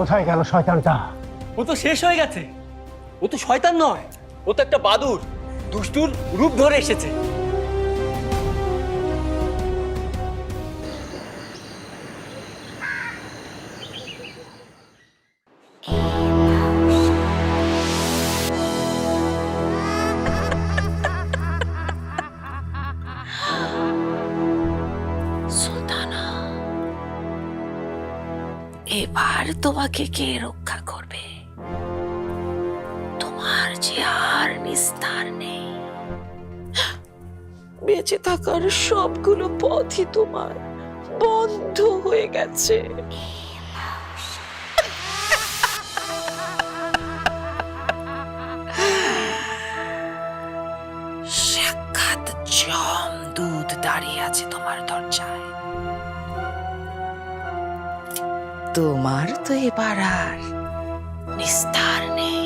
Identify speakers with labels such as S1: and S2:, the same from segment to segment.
S1: কোথায় গেল শয়তানটা
S2: ও তো শেষ হয়ে গেছে। ও তো শয়তান নয়, ও তো একটা বাদুর দুষ্টুর রূপ ধরে এসেছে।
S3: তোমাকে কে রক্ষা করবে? তোমার যে আর নিস্তার নেই। বেঁচে থাকার সবগুলো পথই তোমার বন্ধ হয়ে গেছে। সাক্ষাৎ জম দুধ দাঁড়িয়ে আছে তোমার দরজায়। তোমার তো এবার আর নিস্তার নেই।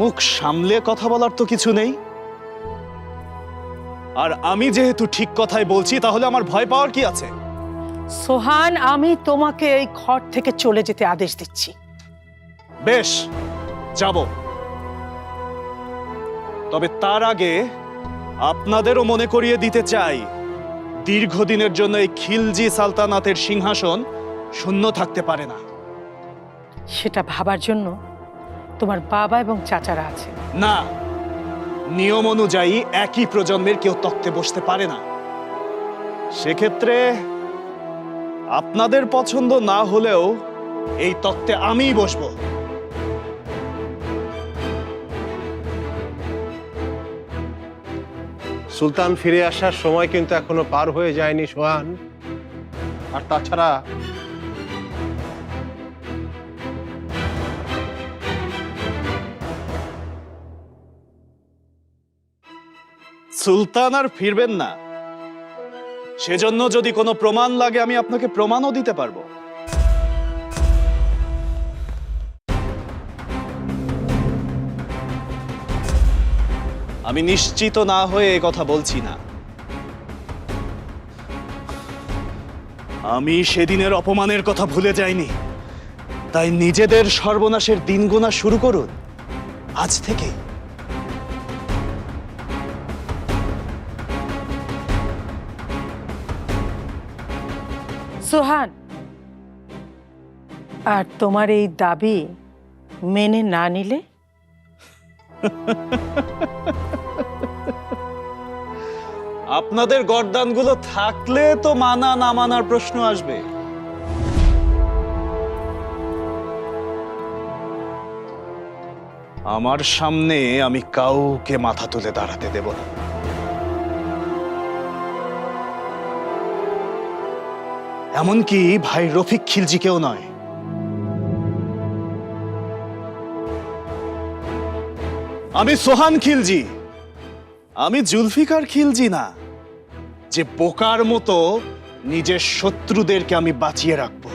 S4: মুখ সামলে কথা বলার তো কিছু নেই। আর আমি যেহেতু ঠিক কথাই বলছি তাহলে আমার ভয় পাওয়ার কি আছে?
S5: সোহান আমি তোমাকে এই ঘর থেকে চলে যেতে আদেশ দিচ্ছি।
S4: বেশ যাব। তবে তার আগে আপনাদেরও মনে করিয়ে দিতে চাই দীর্ঘদিনের জন্য এই খিলজি সালতানাতের সিংহাসন শূন্য থাকতে পারে না।
S5: সেটা ভাবার জন্য তোমার বাবা এবং চাচারা আছে।
S4: না নিয়ম অনুযায়ী একই প্রজন্মের কেউ তক্তে বসতে পারে না। সেক্ষেত্রে আপনাদের পছন্দ না হলেও এই তত্ত্বে আমিই বসবো।
S6: সুলতান ফিরে আসার সময় কিন্তু এখনও পার হয়ে যায়নি সোহান। আর তাছাড়া
S4: সুলতান আর ফিরবেন না। সেজন্য যদি কোনো প্রমাণ লাগে, আমি আপনাকে প্রমাণও দিতে পারব। আমি নিশ্চিত না হয়ে এ কথা বলছি না। আমি সেদিনের অপমানের কথা ভুলে যাইনি। তাই নিজেদের সর্বনাশের দিন গোনা শুরু করুন। আজ থেকে
S5: সোহান, আর তোমার এই দাবি মেনে না নিলে?
S4: আপনাদের গরদানগুলো থাকলে তো মানা না মানার প্রশ্ন আসবে। আমার সামনে আমি কাউকে মাথা তুলে দাঁড়াতে দেব না। এমনকি ভাই রফিক খিলজিকেও নয়। আমি সোহান খিলজি। আমি জুলফিকার খিলজি না। যে বোকার মতো নিজের শত্রুদেরকে আমি বাঁচিয়ে রাখব।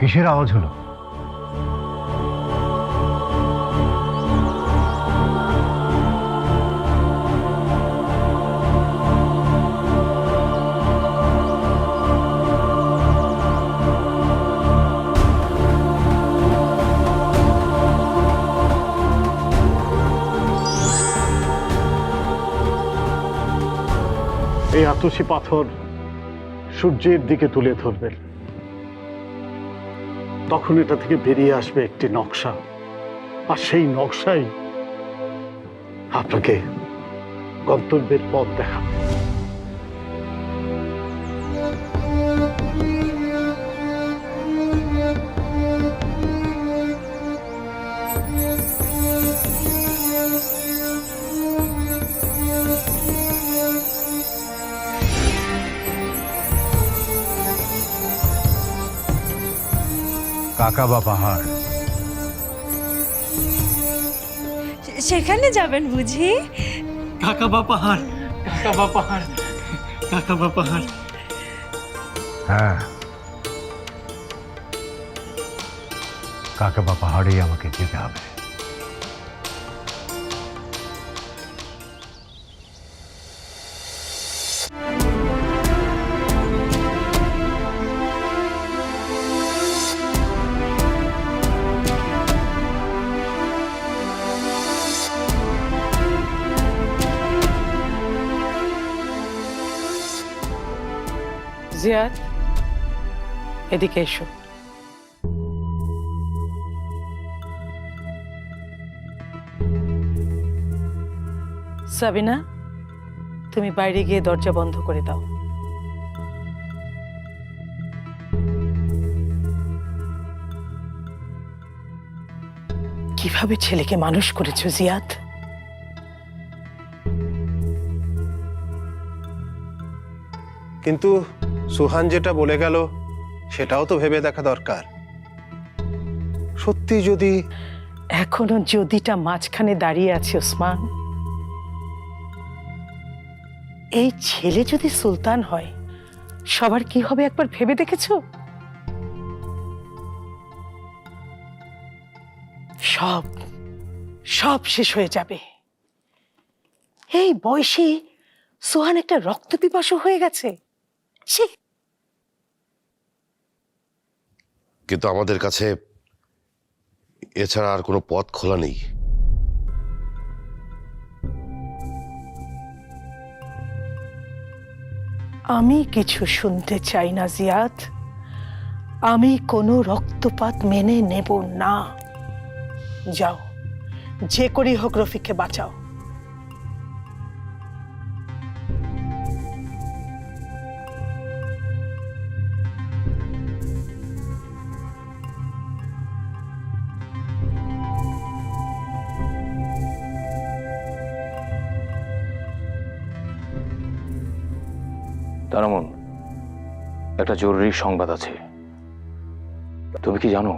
S1: কিসের আওয়াজ হলো?
S7: এই আতসী পাথর সূর্যের দিকে তুলে ধরবেন তখন এটা থেকে বেরিয়ে আসবে একটি নকশা। আর সেই নকশাই আপনাকে গন্তব্যের পথ দেখাবে।
S1: কাকা বা পাহাড়
S8: সেখানে যাবেন বুঝি
S2: কাকা বা পাহাড় কাকা বা পাহাড় কাকা বা পাহাড়
S1: হ্যাঁ কাকা বা পাহাড়েই আমাকে যেতে হবে
S5: জিয়াদ এদিকে এসো। সাবিনা, তুমি বাইরে গিয়ে দরজা বন্ধ করে দাও। কীভাবে ছেলেকে মানুষ করেছ, জিয়াদ?
S6: কিন্তু সুহান যেটা বলে গেল, সেটাও তো ভেবে দেখা দরকার। সত্যি যদি
S5: এখনও যদিটা মাঝখানে দাঁড়িয়ে আছে, ওসমান। এই ছেলে যদি সুলতান হয়, সবার কি হবে একবার ভেবে দেখেছ? সব সব শেষ হয়ে যাবে। এই বয়সে সোহান একটা রক্ত পিপাসু হয়ে গেছে। ছি!
S9: কিন্তু আমাদের কাছে এছাড়া আর কোনো পথ খোলা নেই।
S5: আমি কিছু শুনতে চাই না, জিয়াদ। আমি কোনো রক্তপাত মেনে নেব না। যাও, যে করি হোক রফিককে বাঁচাও।
S10: একটা জরুরি সংবাদ আছে। তুমি কি জানো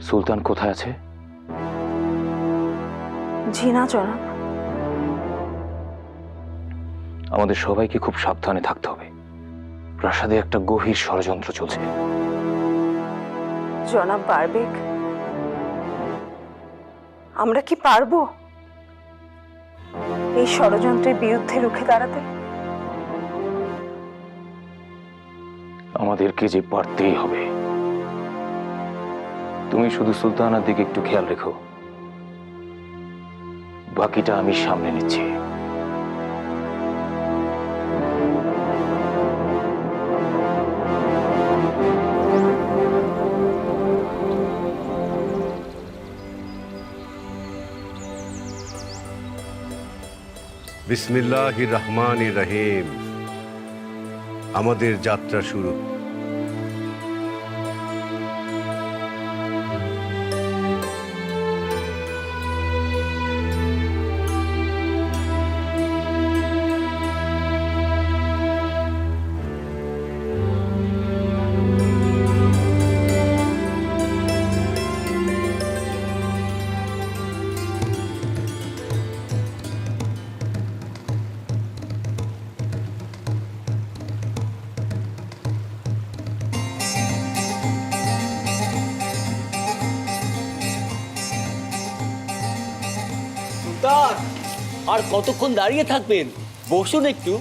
S10: সুলতান কোথায় আছে?
S3: জনাব
S10: আমাদের সবাইকে খুব সাবধানে থাকতে হবে। প্রাসাদে একটা গভীর ষড়যন্ত্র চলছে।
S3: জনাব বারবেক আমরা কি পারব এই ষড়যন্ত্রের বিরুদ্ধে রুখে দাঁড়াতে?
S10: আমাদেরকে যে পারতেই হবে। তুমি শুধু সুলতানার দিকে একটু খেয়াল রেখো। বাকিটা আমি সামনে নিচ্ছি।
S6: বিসমিল্লাহ রহমান রহিম। আমাদের যাত্রা শুরু।
S2: আর কতক্ষণ দাঁড়িয়ে থাকবেন? বসুন একটু।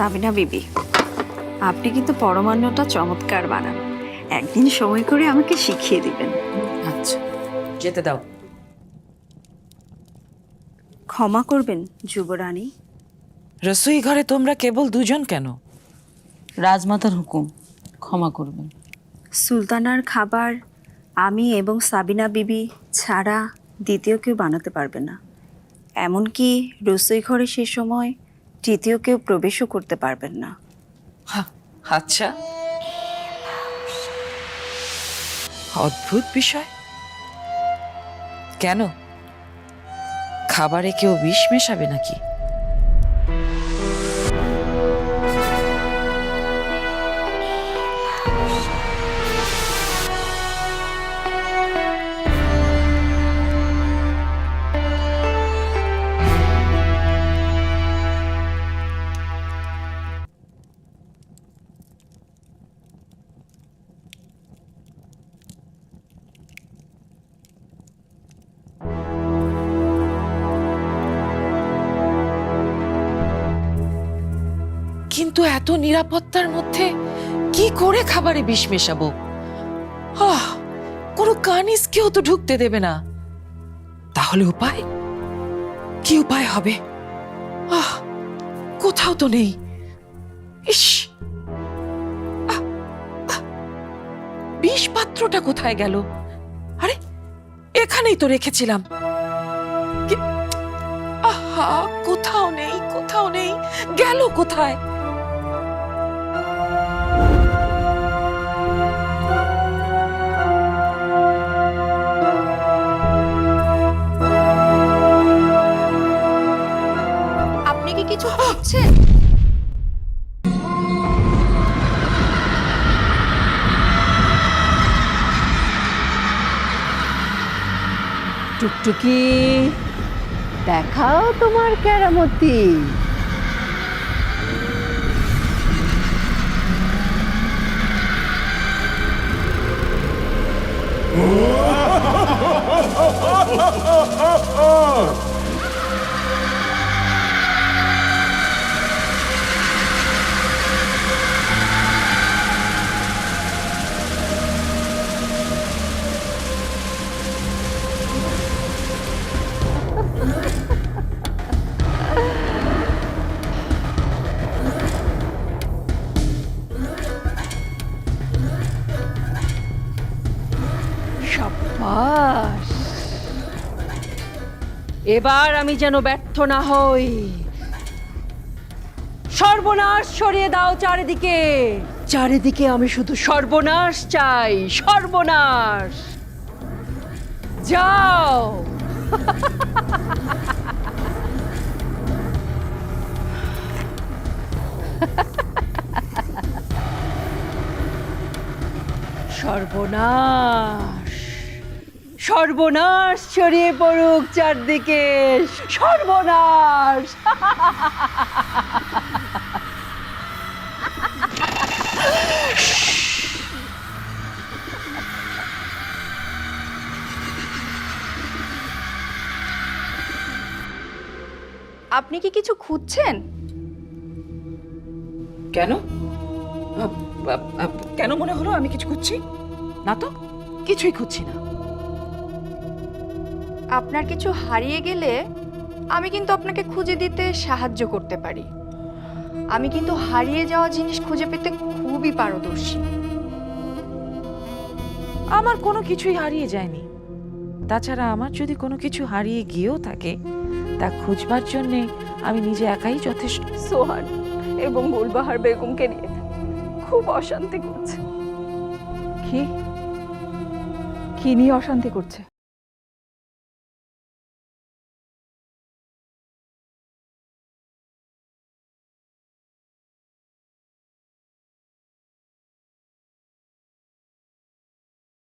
S8: সাবিনা বিবি। আপনি কিন্তু পরমান্নটা চমৎকার বানান। একদিন সময় করে আমাকে শিখিয়ে দিবেন।
S3: আচ্ছা যেতে দাও।
S8: ক্ষমা করবেন যুবরানী।
S3: রসোই ঘরে তোমরা কেবল দুজন কেন?
S11: রাজমাতার হুকুম ক্ষমা করবেন।
S8: সুলতানার খাবার আমি এবং সাবিনা বিবি ছাড়া দ্বিতীয় কেউ বানাতে পারবে না। এমনকি রসোই ঘরে সে সময় তৃতীয় কেউ প্রবেশও করতে পারবেন না।
S3: আচ্ছা। অদ্ভুত বিষয়। কেন? খাবারে কেউ বিষ মেশাবে নাকি? নিরাপত্তার মধ্যে কি করে খাবারে বিষ মেশাবো? কোনো কানিস কেউ তো ঢুকতে দেবে না। তাহলে উপায়? কি উপায় হবে? কোথাও তো নেই। বিষ পাত্রটা কোথায় গেল? আরে, এখানেই তো রেখেছিলাম। কোথাও নেই কোথাও নেই। গেল কোথায়?
S8: কিছু
S11: টুকটুকি দেখাও তোমার কেরামতি সাব্বাস এবার আমি যেন ব্যর্থ না হই। সর্বনাশ ছড়িয়ে দাও চারিদিকে। চারিদিকে আমি শুধু সর্বনাশ চাই, সর্বনাশ। যাও। সর্বনাশ। সর্বনাশ ছড়িয়ে পড়ুক চারদিকে। সর্বনাশ।
S8: আপনি কি কিছু খুঁজছেন?
S3: কেন? কেন মনে হলো আমি কিছু খুঁজছি? না তো, কিছুই খুঁজছি না।
S8: আপনার কিছু হারিয়ে গেলে আমি কিন্তু আপনাকে খুঁজে দিতে সাহায্য করতে পারি। আমি কিন্তু হারিয়ে যাওয়া জিনিস খুঁজে পেতে খুবই পারদর্শী।
S3: আমার কোনো কিছুই হারিয়ে যায়নি। তাছাড়া আমার যদি কোনো কিছু হারিয়ে গিয়েও থাকে তা খুঁজবার জন্যে আমি নিজে একাই যথেষ্ট।
S8: সোহান এবং গুলবাহার বেগমকে নিয়ে খুব অশান্তি করছে।
S11: কি? কি নিয়ে অশান্তি করছে?